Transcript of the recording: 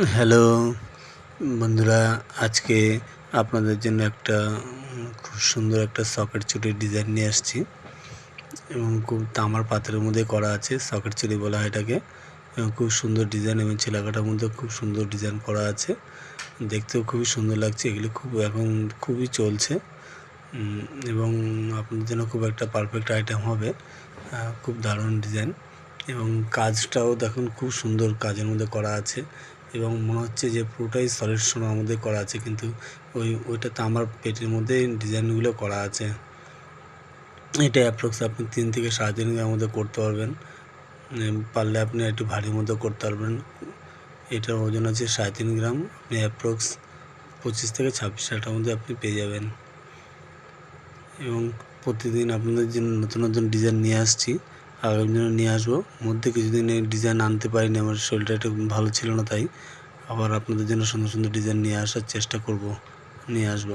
Hello, বন্ধুরা, আজকে আপনাদের জন্য একটা খুব সুন্দর একটা সকেট চুটির ডিজাইন নিয়ে আসছি। এবং খুব তামার পাত্রের মধ্যে করা আছে, সকেট চুড়ি বলা হয় এটাকে। এবং খুব সুন্দর ডিজাইন এবং ছেলাকাটার মধ্যে খুব সুন্দর ডিজাইন করা আছে। দেখতেও খুবই সুন্দর লাগছে, এগুলি খুব এখন খুবই চলছে। এবং আপনাদের জন্য খুব একটা পারফেক্ট আইটেম হবে। খুব দারুণ ডিজাইন। এবং কাজটাও দেখুন, খুব সুন্দর কাজের মধ্যে করা আছে। এবং মনে হচ্ছে যে পুরোটাই সলিড সোনার মধ্যে করা আছে, কিন্তু ওই, ওইটাতে আমার পেটের মধ্যে ডিজাইনগুলো করা আছে। এটা অ্যাপ্রক্স আপনি তিন থেকে সাড়ে তিন গ্রামের মধ্যে করতে পারবেন। পারলে আপনি একটু ভারীর মধ্যে করতে পারবেন। এটার ওজন আছে সাড়ে তিন গ্রাম। আপনি অ্যাপ্রক্স পঁচিশ থেকে ছাব্বিশ হাজারটার মধ্যে আপনি পেয়ে যাবেন। এবং প্রতিদিন আপনাদের জন্য নতুন নতুন ডিজাইন নিয়ে আসছি আগামী দিনে নিয়ে আসব। মধ্যে কিছুদিন এই ডিজাইন আনতে পারিনি, আমার শরীরটা একটু ভালো ছিল না তাই। আবার আপনাদের জন্য সুন্দর সুন্দর ডিজাইন নিয়ে আসার চেষ্টা করব, নিয়ে আসব।